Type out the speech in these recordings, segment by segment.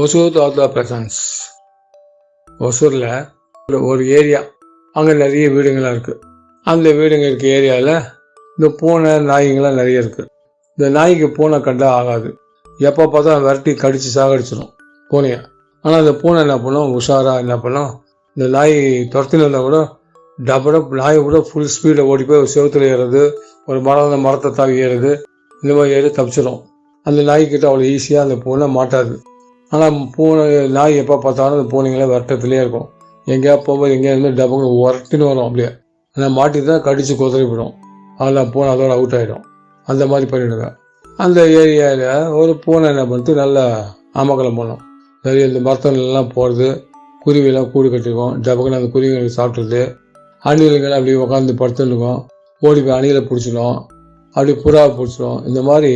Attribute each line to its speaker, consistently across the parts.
Speaker 1: ஒசூர் தாத்தா பிரசன்ஸ். ஒசூரில் ஒரு ஒரு ஏரியா. அங்கே நிறைய வீடுங்களாம் இருக்குது அந்த வீடுங்க இருக்க ஏரியாவில் இந்த பூனை நாய்ங்களாம் நிறைய இருக்குது இந்த நாய்க்கு பூனை கண்டா ஆகாது. எப்போ பார்த்தா விரட்டி கடித்து சாகடிச்சிடும் பூனையை. ஆனால் அந்த பூனை என்ன பண்ணும்? உஷாராக என்ன பண்ணும்? இந்த நாய் துரத்தின்னு இருந்தால் கூட டபட நாய் கூட ஃபுல் ஸ்பீடில் ஓடி போய் ஒரு செவத்தில் ஏறுறது ஒரு மரம் அந்த மரத்தை தாவி ஏறுறது இந்த மாதிரி ஏறி தப்பிச்சிடும் அந்த நாய்க்கிட்ட அவ்வளோ ஈஸியாக அந்த பூனை மாட்டாது. ஆனால் பூனை நாய் எப்போ பார்த்தாலும் அந்த பூனைங்களே வரட்டத்துலேயே இருக்கும். எங்கேயா போகும்போது எங்கேயா இருந்து டபுங்க உரட்டின்னு வரும் அப்படியே. ஆனால் மாட்டி தான் கடித்து கொதறி போயிடும் அதெல்லாம் பூனை அதோட அவுட் ஆகிடும் அந்த மாதிரி பண்ணிடுங்க. அந்த ஏரியாவில் ஒரு பூனை என்ன பண்ணுறது நல்லா அமக்கலம் பண்ணும். நிறைய இந்த மரத்தங்கள்லாம் போகிறது குருவிலாம் கூடு கட்டிருக்கோம். டபக்குன்னு அந்த குருவிகளுக்கு சாப்பிட்றது. அணில்கள் அப்படி உட்காந்து படுத்துருக்கோம் ஓடி போய் அணிலை பிடிச்சிடும். அப்படி புறாவை பிடிச்சிடும். இந்த மாதிரி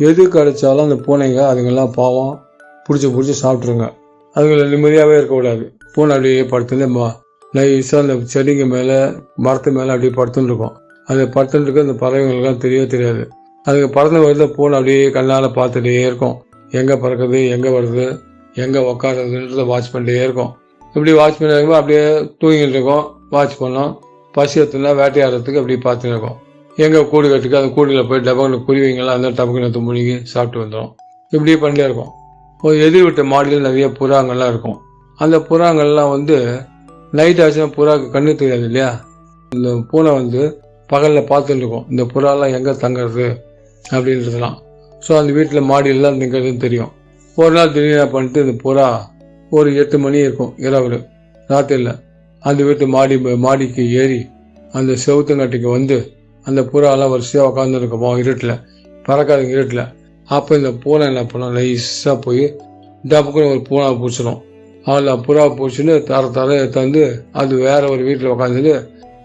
Speaker 1: எது கிடைச்சாலும் அந்த பூனைங்க அதுங்கெல்லாம் பாவம். பிடிச்சி பிடிச்சி சாப்பிட்ருங்க அதுங்களை நிம்மதியாகவே இருக்கக்கூடாது. பூனை அப்படியே படுத்துன்னு மா- நைஸாக அந்த செடிங்க மேலே மரத்து மேலே அப்படியே படுத்துன்னு இருக்கும் அது படுத்துன்னு இருக்க அந்த பறவைங்களுக்குலாம் தெரியவே தெரியாது. அதுக்கு பறந்து வருது பூனை அப்படியே கண்ணால் பார்த்துட்டே இருக்கும். எங்கே பறக்குது எங்கே வருது எங்கே உக்காடுறதுன்றத வாட்ச் பண்ணிட்டே இருக்கும். இப்படி வாட்ச் பண்ணி இருக்கும்போது அப்படியே தூங்கிட்டு இருக்கோம். வாட்ச் பண்ணோம். பசி எடுத்துனா வேட்டையாடுறதுக்கு அப்படி பார்த்துட்டு இருக்கோம். எங்கே கூடு கட்டுக்கு அந்த கூடுல போய் டபக்குன்னு குருவிங்கெல்லாம் அந்த டபக்குன்னு எடுத்து முழுகி சாப்பிட்டு வந்துடும் இப்படியே பண்ணிட்டே இருக்கும். ஒரு எதிர் விட்ட மாடியில் நிறைய புறாங்கள்லாம் இருக்கும். அந்த புறாங்கள்லாம் வந்து நைட் ஆச்சுன்னா புறாக்கு கண்ணு தெரியாது இல்லையா? இந்த பூனை வந்து பகலில் பார்த்துட்டு இருக்கும். இந்த புறாலாம் எங்கே தங்குறது அப்படின்றதுலாம். ஸோ அந்த வீட்டில் மாடியெல்லாம் நிற்கிறதுன்னு தெரியும். ஒரு நாள் திடீர்னு பண்ணிட்டு இந்த புறா ஒரு எட்டு மணி இருக்கும் இரவு ராத்திரியில் அந்த வீட்டு மாடி மாடிக்கு ஏறி அந்த செவுத்தங்கட்டிக்கு வந்து அந்த புறாலாம் வரிசையாக உட்காந்துருக்குமோ இருட்டில். பறக்காதுங்க இருட்டில். அப்போ இந்த பூனை என்ன பண்ணும்? நைஸாக போய் டப்புக்குன்னு ஒரு பூனை பிடிச்சிடும் அதில் புறா பிடிச்சின்னு தர தர தந்து அது வேற ஒரு வீட்டில் உட்காந்துட்டு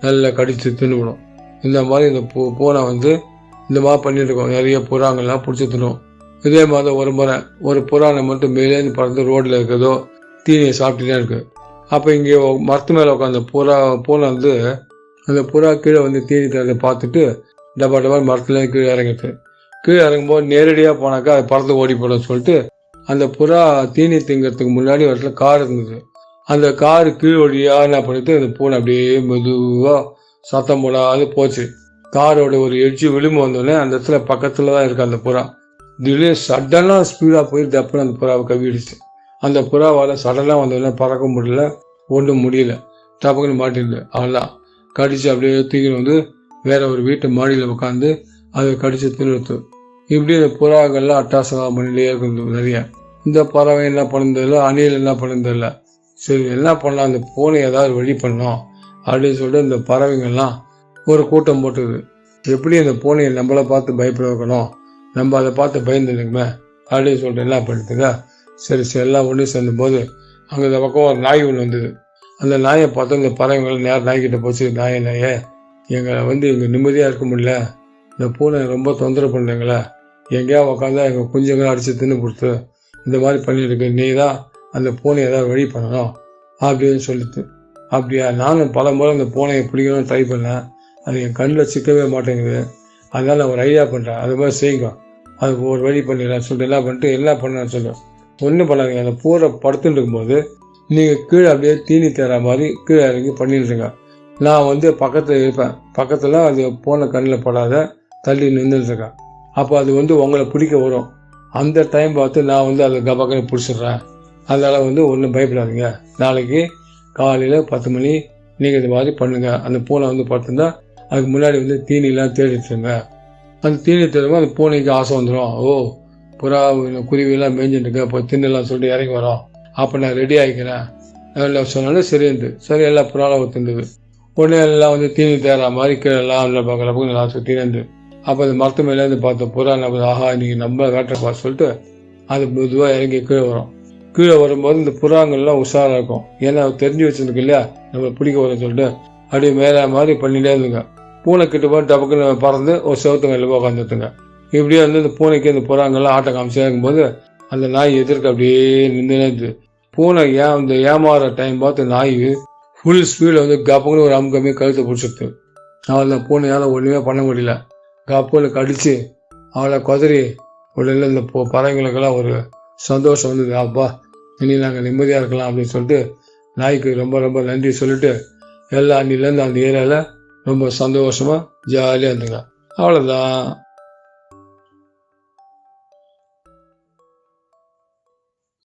Speaker 1: நல்லா கடித்து தின்னுவிடும். இந்த மாதிரி இந்த பூ பூனை வந்து இந்த மாதிரி பண்ணிட்டுருக்கோம் நிறைய புறாங்கள்லாம் பிடிச்சி தின்னும். இதே மாதிரி ஒரு முறை ஒரு புறானை மட்டும் மேலேருந்து பறந்து ரோட்டில் இருக்கிறதோ தீனியை சாப்பிட்டுட்டே இருக்கு. அப்போ இங்கே மரத்து மேலே உட்காந்த புறா பூனை வந்து அந்த புறா கீழே வந்து தீனி தரதை பார்த்துட்டு டபா டபா மரத்துல கீழே இறங்கிட்டு. கீழே இறங்கும்போது நேரடியாக போனாக்கா அது பறந்து ஓடி போடும் சொல்லிட்டு அந்த புறா தீனி திங்கிறதுக்கு முன்னாடி ஒரு இடத்துல கார் இருந்தது. அந்த கார் கீழ் வழியா என்ன பண்ணிட்டு அந்த பூனை அப்படியே மெதுவாக சத்தம் போடாது போச்சு. காரோட ஒரு எட்ஜி விளிம்பு வந்தோடனே அந்த இடத்துல பக்கத்தில் தான் இருக்கு அந்த புறா. திடீர்னு சடனாக ஸ்பீடாக போய் டப்புன்னு அந்த புறாவை கவிடுச்சு அந்த புறாவால் சடனாக வந்தோடனே பறக்க முடியல ஒன்றும் முடியல. டப்புக்குன்னு மாட்டிடுது. அவ்வளோதான் கடிச்சு அப்படியே தூக்கிட்டு வந்து வேற ஒரு வீட்டு மாடியில் உட்காந்து அதை கடிச்சு தின்னுத்து இப்படி இந்த புறாக்கள்லாம் அட்டாசமாக பண்ணிட்டே இருக்கும் நிறைய. இந்த பறவை என்ன பண்ணுறதில்ல அணில் என்ன பண்ணுறதில்ல சரி என்ன பண்ணலாம்? அந்த பூனை ஏதாவது வழி பண்ணோம் அப்படின்னு சொல்லிட்டு இந்த பறவைங்கள்லாம் ஒரு கூட்டம் போட்டுது. எப்படி அந்த பூனையை நம்மளை பார்த்து பயப்பட வைக்கணும்? நம்ம அதை பார்த்து பயந்துருக்குமே அப்படின்னு சொல்லிட்டு என்ன பண்ணுதுங்க சரி சரி எல்லாம் ஒன்று சேர்ந்தும்போது அங்கே இந்த பக்கம் ஒரு நாய் ஒன்று வந்தது. அந்த நாயை பார்த்தோம் இந்த பறவைகள் நேரம் நாய்கிட்ட போச்சு நாயை நாயே. எங்களை வந்து இங்கே நிம்மதியாக இருக்க முடியல. இந்த பூனை ரொம்ப தொந்தரவு பண்ணுறீங்களே எங்கேயா உட்காந்தா எங்கள் குஞ்சுங்களை அடித்து தின்னு கொடுத்து இந்த மாதிரி பண்ணியிருக்கு நீ தான் அந்த பூனை ஏதாவது வழி பண்ணணும் அப்படின்னு சொல்லிட்டு. அப்படியா நானும் பல முறை அந்த பூனையை பிடிக்கணும்னு ட்ரை பண்ணேன். அது என் கண்ணில் சிக்கவே மாட்டேங்குது. அதனால் நான் ஒரு ஐடியா பண்ணுறேன் அது மாதிரி செய்யுங்க. அதுக்கு ஒரு வழி பண்ணிடலாம் சொல்லிட்டு என்ன பண்ணிட்டு என்ன பண்ணேன்னு சொல்லுவேன் ஒன்றும் பண்ணாதீங்க. அந்த பூரை படுத்துட்டு இருக்கும்போது நீங்கள் கீழே அப்படியே தீனி தர மாதிரி கீழே இறங்கி பண்ணிட்டுருங்க நான் வந்து பக்கத்தில் இருப்பேன். பக்கத்தில் அது போன கண்ணில் படாத தள்ளி நின்றுட்டுருக்கேன் அப்போ அது வந்து உங்களை பிடிக்க வரும். அந்த டைம் பார்த்து நான் வந்து அதை கபக்கன்னு பிடிச்சிடுறேன். அதனால் வந்து ஒன்றும் பயப்படாதீங்க. நாளைக்கு காலையில் பத்து மணி நீங்கள் இந்த மாதிரி பண்ணுங்கள் அந்த பூனை வந்து பார்த்துருந்தா அதுக்கு முன்னாடி வந்து தீனிலாம் தேடிட்டுருங்க அந்த தீனி தேடும்போது அந்த பூனைக்கு ஆசை வந்துடும் ஓ புறா குருவிலாம் மேய்ஞ்சிட்டு இருக்கு. அப்போ தின்னலாம் சொல்லிட்டு இறங்கி வரோம். அப்போ நான் ரெடி ஆகிக்கிறேன் எல்லாம் சொன்னாலும் சரி இருந்து சரி எல்லா புறாலும் ஒத்துந்தது உடனே எல்லாம் வந்து தீனி தேரா மாதிரி கீழே எல்லாம் அந்த பக்கம் நல்லா சுற்றி அப்போ அந்த மரத்து மேலேருந்து பார்த்த புறா நம்ம ஆஹா இன்றைக்கி நம்ம வேட்டப்பா சொல்லிட்டு அது மெதுவாக இறங்கி கீழே வரும். கீழே வரும்போது இந்த புறாங்கள்லாம் உஷாராக இருக்கும். ஏன்னா தெரிஞ்சு வச்சிருக்கு இல்லையா? நம்மளை பிடிக்க வரும்னு சொல்லிட்டு அப்படியே மேலே மாதிரி பண்ணிட்டே இருந்துங்க. பூனை கிட்ட போய் டபக்குன்னு பறந்து ஒரு செவத்து மேலே போய் உட்காந்துட்டுங்க இப்படியே வந்து இந்த பூனைக்கு இந்த புறாங்கெல்லாம் ஆட்டை காமிச்சா இருக்கும்போது அந்த நாய் எதிர்க்க அப்படியே நின்று பூனை ஏன் அந்த ஏமாற டைம் பார்த்து நாய் ஃபுல் ஸ்பீடில் வந்து கப்புன்னு ஒரு அமுக்கமே கழுத்தை பிடிச்சிட்டு அவளை பூனையால் ஒன்றுமே பண்ண முடியல. கப்புன்னு கடிச்சு அவளை குதறி உடனே இந்த பறவைங்களுக்கெல்லாம் ஒரு சந்தோஷம் வந்தது. அப்பா இனி நாங்கள் நிம்மதியாக இருக்கலாம் அப்படின்னு சொல்லிட்டு நாய்க்கு ரொம்ப ரொம்ப நன்றி சொல்லிட்டு எல்லா அன்னிலேருந்து அந்த ஏரியாவில் ரொம்ப சந்தோஷமாக ஜாலியாக இருந்துங்க. அவ்வளோதான்